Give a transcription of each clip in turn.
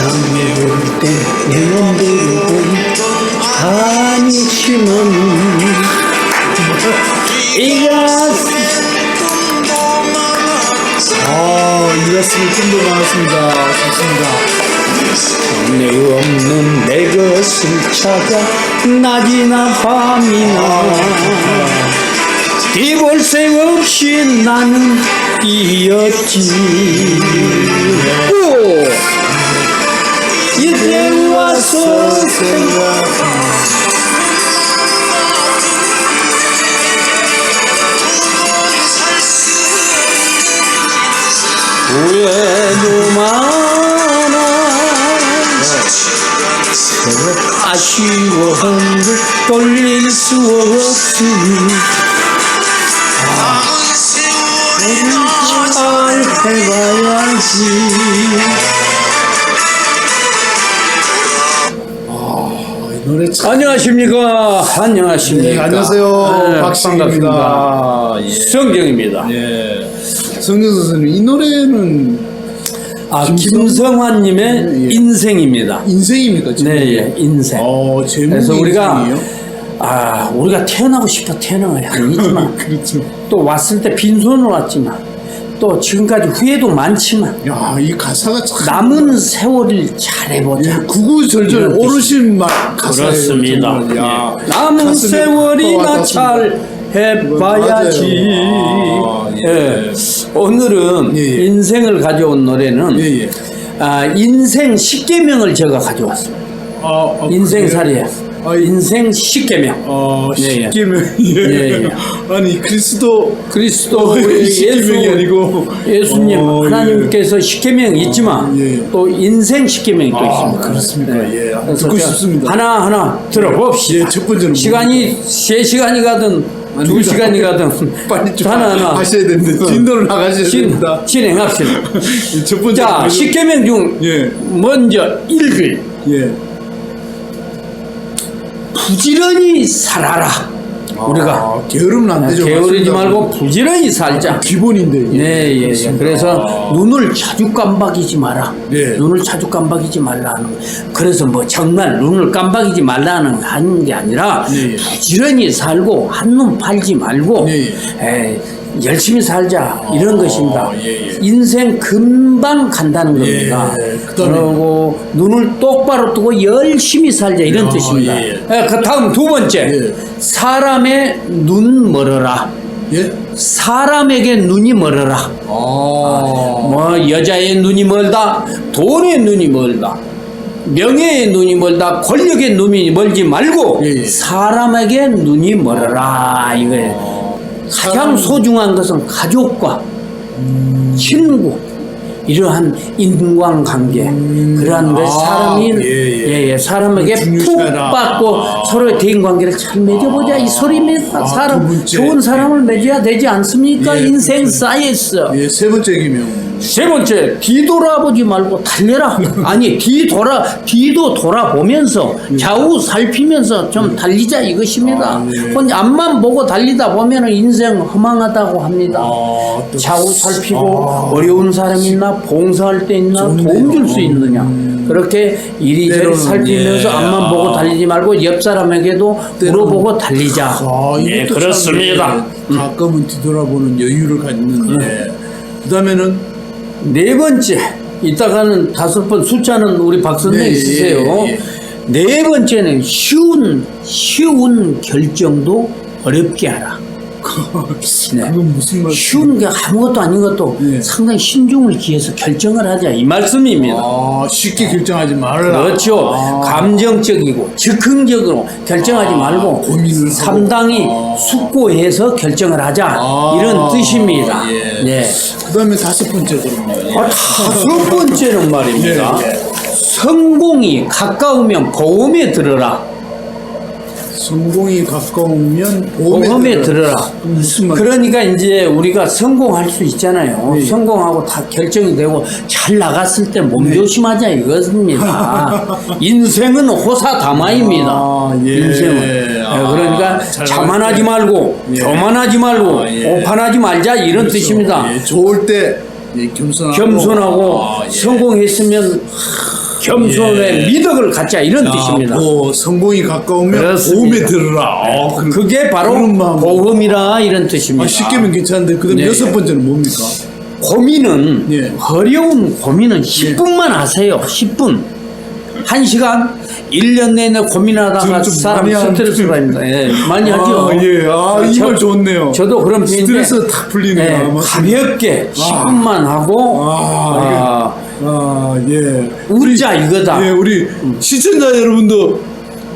잠에 들때내 몸부르고 아니지만 이가 아, 이 가슴이 꿈도 많았습니다. 좋습니다. 내 없는 내 것을 찾아 낮이나 밤이나 뒤볼 새 없이 나는 뛰었지 걸 돌릴 수 없으니 잘 해봐야지 이 노래 참. 안녕하십니까 안녕하십니까 네, 안녕하세요. 네, 박신입니다. 예. 성경입니다 예. 성경 선생님, 이 노래는 아 김성- 김성환 님의 예, 예. 인생입니다 인생입니까? 지금? 네 예, 인생 어, 제목이 그래서 우리가 인생이에요? 아 우리가 태어나고 싶어 태어난 건 아니지만 그렇죠. 또 왔을 때 빈손으로 왔지만 또 지금까지 후회도 많지만 야, 이 가사가 참. 남은 세월을 잘해보자. 예, 구구절절 이런 오르신 말 가사예요. 그렇습니다. 정말. 야, 예. 남은 세월이나. 잘 해봐야지. 아, 예. 예. 오늘은 예, 예. 인생을 가져온 노래는 예, 예. 아, 인생 10계명을 제가 가져왔습니다. 아, 아, 인생살이에 아, 이- 인생 10계명. 어, 예, 예. 십계명. 예, 예. 아니 그리스도 그리스도 어, 십계명이 아니고 예수님 어, 하나님께서 10계명 있지만 예. 또 인생 10계명이 또 아, 있습니다. 그렇습니까? 예. 그래서 듣고 싶습니다. 하나 하나 들어봅시다. 예, 첫 번째는 시간이 세 시간이 가든 두 아닙니다. 시간이 가든 빨리 좀 하나 하나 하셔야 되는데 진도를 나가셔야 진, 됩니다. 진행합시다. 이첫 번째 자, 뭐죠? 10계명 중 예. 먼저 1글 예. 부지런히 살아라. 우리가 아, 게으르면 안 되죠. 게으르지. 말고 부지런히 살자. 기본인데. 네, 예, 예. 그래서 눈을 자주 깜박이지 마라. 네. 눈을 자주 깜박이지 말라는. 거. 그래서 뭐 정말 눈을 깜박이지 말라는 하는 게 아니라 네, 예. 부지런히 살고 한눈 팔지 말고 네, 에, 열심히 살자 이런 어, 것입니다. 예, 예. 인생 금방 간다는 예, 겁니다. 예. 그리고 눈을 똑바로 뜨고 열심히 살자 이런 아, 뜻입니다. 예, 예. 예, 그 다음 두 번째 예. 사람의 눈 멀어라. 예. 사람에게 눈이 멀어라. 아. 뭐 여자의 눈이 멀다, 돈의 눈이 멀다, 명예의 눈이 멀다, 권력의 눈이 멀지 말고 예, 예. 사람에게 눈이 멀어라 이거예요. 가장 소중한 것은 가족과 친구 이러한 인간관계 그러한 것 아, 사람이 예, 예. 예, 예, 사람에게 푹 중요시하다. 받고 아. 서로의 대인관계를 잘 맺어보자 이 소리입니다. 아, 사람 두 번째. 좋은 사람을 맺어야 되지 않습니까? 예, 인생 쌓였어. 예, 세 번째 기명. 세 번째 뒤돌아보지 말고 달려라 아니 뒤돌아 뒤도 돌아보면서 좌우 살피면서 좀 달리자 이것입니다 아, 예. 혼자 앞만 보고 달리다 보면 인생 허망하다고 합니다 아, 또- 좌우 살피고 아. 어려운 사람 있나 봉사할 때 있나. 도움 줄 수 있느냐 그렇게 이리저리 살피면서 예. 앞만 아. 보고 달리지 말고 옆 사람에게도 물어보고 달리자 아, 예, 그렇습니다 참, 예, 가끔은 뒤돌아보는 여유를 갖는. 예. 그다음에는 네 번째 이따가는 다섯 번 숫자는 우리 박 선생 네, 있으세요. 예, 예. 네 번째는 쉬운 쉬운 결정도 어렵게 하라. 네. 그건 무슨 말? 쉬운 게 아무것도 아닌 것도 예. 상당히 신중을 기해서 결정을 하자 이 말씀입니다. 아, 쉽게 결정하지 말라. 그렇죠. 아. 감정적이고 즉흥적으로 결정하지 말고 고민을. 상당히 아. 숙고해서 결정을 하자 아. 이런 뜻입니다. 예. 네. 그다음에 다섯 번째 그럼요. 아, 다섯 번째는 말입니다. 예, 예. 성공이 가까우면 보험에 들어라. 성공이 가까우면 보험에, 보험에 들어라. 말? 그러니까 이제 우리가 성공할 수 있잖아요. 네. 성공하고 다 결정이 되고 잘 나갔을 때 몸조심하자 이것입니다. 인생은 호사다마입니다. 아, 예. 인생은. 아, 그러니까 잘 자만하지. 말고 예. 교만하지 말고 아, 예. 오판하지 말자 이런 그렇죠. 뜻입니다. 예, 좋을 때 예, 겸손하고, 겸손하고 아, 예. 성공했으면 하, 겸손의 예. 미덕을 갖자 이런 야, 뜻입니다. 뭐 성공이 가까우면 그렇습니다. 보험에 들으라. 아, 그, 그게 바로. 보험이라 이런 뜻입니다. 아, 쉽게면 괜찮은데 그다음 네. 여섯 번째는 뭡니까? 고민은 예. 어려운 고민은 10분만 하세요. 10분. 1시간 1년 내내 고민하다가 좀- 좀 사람 스트레스 받습니다. 예, 많이 하죠. 아, 예. 아, 저- 이말 좋네요. 저도 그런 편인데 스트레스 다 풀리네요. 예, 아. 가볍게 10분만 하고 아, 아, 아, 예. 웃자 이거다. 예, 우리 시청자 여러분도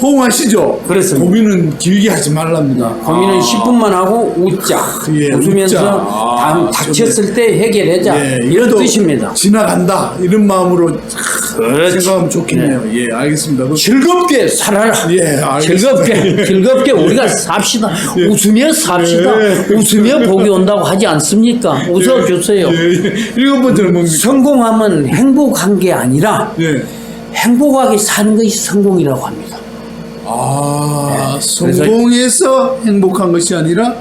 호응하시죠? 그렇습니다. 고민은 길게 하지 말랍니다. 고민은 10분만 하고 웃자. 예, 웃으면서 웃자. 아, 다음 닥쳤을 때 해결하자. 예, 이런 이것도 뜻입니다. 지나간다. 이런 마음으로 그렇지. 생각하면 좋겠네요. 예, 알겠습니다. 그럼 즐겁게 살아라. 예, 알겠습니다. 즐겁게, 즐겁게 우리가 삽시다. 웃으며 삽시다. 예. 웃으며 복이 온다고 하지 않습니까? 웃어 주세요. 예, 예. 일곱 번째는 뭡니까? 성공하면 행복한 게 아니라 예. 행복하게 사는 것이 성공이라고 합니다. 아, 성공해서 행복한 것이 아니라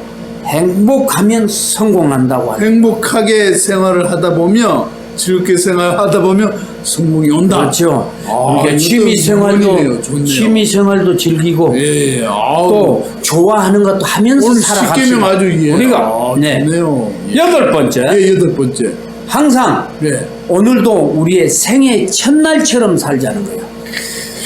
행복하면 성공한다고 합니다. 행복하게 생활을 하다 보면 즐겁게 생활하다 보면 성공이 온다. 그렇죠. 아, 그러니까 취미 생활도. 취미 생활도 즐기고 예. 또 좋아하는 것도 하면서 살아갑시다. 아주 예. 우리가 아, 네. 좋네요. 예. 여덟 번째 예, 여덟 번째. 항상 네. 오늘도 우리의 생애 첫날처럼 살자는 거예요.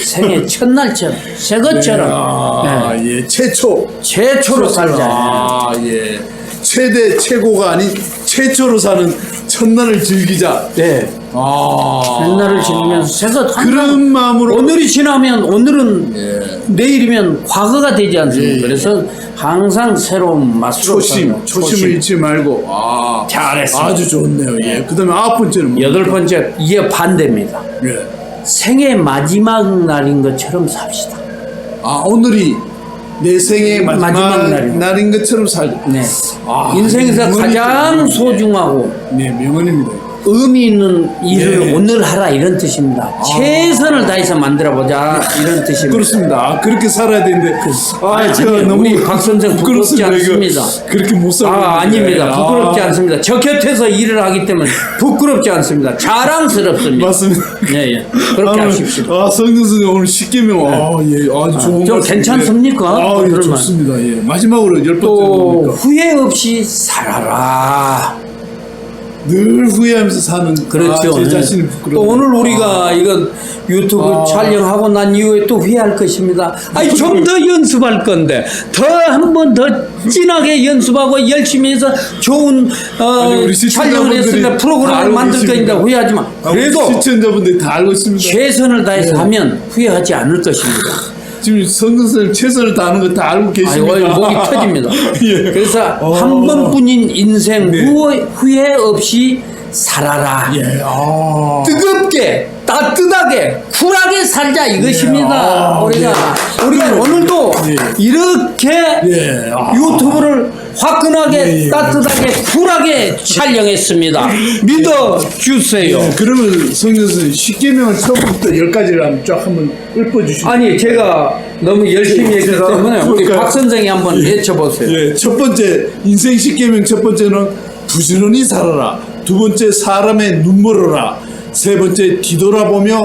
생애 첫날처럼 새 것처럼 아, 네. 예, 최초. 최초로 살자. 아, 예. 최대 최고가 아닌 최초로 사는 첫날을 즐기자. 네. 아. 첫날을 즐기면서 새것 그런 마음으로 오늘이 지나면 오늘은 예. 내일이면 과거가 되지 않습니까? 예, 예. 그래서 항상 새로운 맛으로 초심, 살아요. 초심을 잃지 말고. 아. 잘했습니다. 아주 좋네요. 예. 그다음에 아홉 번째는 뭐? 여덟 번째 이게 반대입니다. 예. 생애 마지막 날인 것처럼 삽시다. 아, 오늘이 내 생의 마지막, 마지막 날이요. 날인 것처럼 살. 네. 아, 인생에서 명언이죠. 가장 소중하고 네, 명언입니다. 의미 있는 일을 예. 오늘 하라 이런 뜻입니다. 최선을 다해서 만들어 보자 이런 뜻입니다. 그렇습니다. 아, 그렇게 살아야 되는데. 아, 아니, 제가 아니에요. 너무 우리 박 선생 부끄럽지 않습니다. 그렇게 못 살고. 아. 아닙니다. 부끄럽지 아, 않습니다. 저 곁에서 일을 하기 때문에 부끄럽지 않습니다. 자랑스럽습니다. 맞습니다. 예, 예. 그렇게 아, 하십시오. 아, 성준 선생 오늘 십계명. 아, 예. 아주 좋은 좀. 괜찮습니까? 아, 예, 그럴만. 좋습니다. 예. 마지막으로 열 번째 또 뭡니까? 후회 없이 살아라. 늘 후회하면서 사는 그렇죠. 아, 제 네. 자신이 부끄러워. 또 오늘 우리가 이거 유튜브 아. 촬영하고 난 이후에 또 후회할 것입니다. 아니 좀 더 연습할 건데 더 한 번 더 진하게 연습하고 열심히 해서 좋은 어, 아니, 우리 촬영을 했으니까 다 프로그램을 알고 만들 계십니다. 거니까 후회하지 마. 아, 우리 그래도 시청자분들이 다 알고 있습니다. 최선을 다해서 네. 하면 후회하지 않을 것입니다. 지금 성준 선생 최선을 다하는 거 다 알고 계십니다. 아이고 목이 터집니다. 예. 그래서 어. 한 번뿐인 인생 네. 후회, 후회 없이 살아라. 예. 아. 뜨겁게 따뜻하게 쿨하게 살자 이것입니다. 아, 우리가 예. 우리가 그리고- 오늘도 예. 이렇게 예. 아. 유튜브를 화끈하게 예, 예. 따뜻하게 쿨하게 촬영했습니다. 믿어 주세요. 예, 그러면 성준 선생 십계명을 처음부터 열 가지를 한번 쫙 한번 읊어 주시죠. 아니 제가 너무 열심히 했기 제가 때문에 우리? 박 선생이 한번 외쳐보세요. 예, 첫 번째 인생 십계명 첫 번째는 부지런히 살아라. 두 번째 사람의 눈 멀어라. 세 번째 뒤돌아보며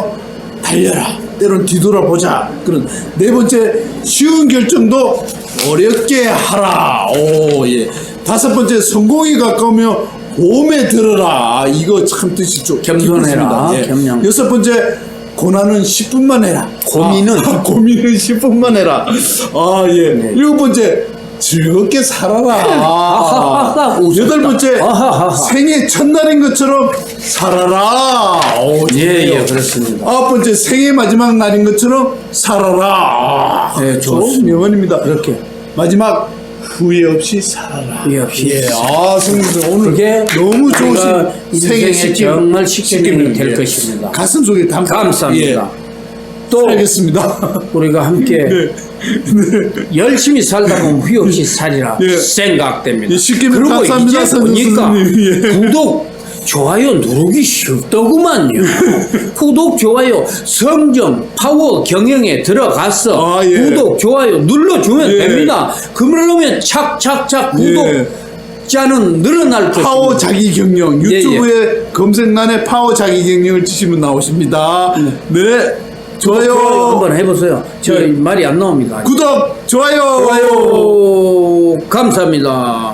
달려라. 때론 뒤돌아보자. 그런 네 번째 쉬운 결정도 어렵게 하라. 오 예. 다섯 번째 성공이 가까우며 보험에 들어라. 아, 이거 참 뜻이 좀 겸손해라. 예. 겸양. 여섯 번째 고난은 10분만 해라. 고민은? 아, 고민은 10분만 해라. 아 예. 일곱 번째 즐겁게 살아라. 웃었다. 여덟 번째. 생애 첫날인 것처럼 살아라. 오, 예. 예, 그렇습니다. 아홉 번째 생애 마지막 날인 것처럼 살아라. 아, 예, 좋은. 명언입니다. 이렇게. 마지막 후회 없이 살아라. 후회 없이 예, 아, 성님 오늘 너무 좋으신 인생에 식기- 정말 식기명이 될 예. 것입니다. 가슴 속에 담. 감사합니다. 또 예, 알겠습니다. 우리가 함께 네. 열심히 살다 보면 후회 없이 살이라 예. 생각됩니다. 예, 쉽게 그리고 감사합니다, 이제 보니까 선생님. 예. 구독, 좋아요 누르기 쉽더구만요. 구독, 좋아요, 성정, 파워, 경영에 들어가서 아, 예. 구독, 좋아요 눌러주면 예. 됩니다. 그러면 착착착 구독, 예. 숫자는 늘어날 것입니다. 파워 자기 경영 예, 유튜브에 검색란에 파워 자기 경영을 치시면 나오십니다. 네, 좋아요. 한번 해보세요. 저 네. 말이 안 나옵니다. 구독, 좋아요. 좋아요. 감사합니다.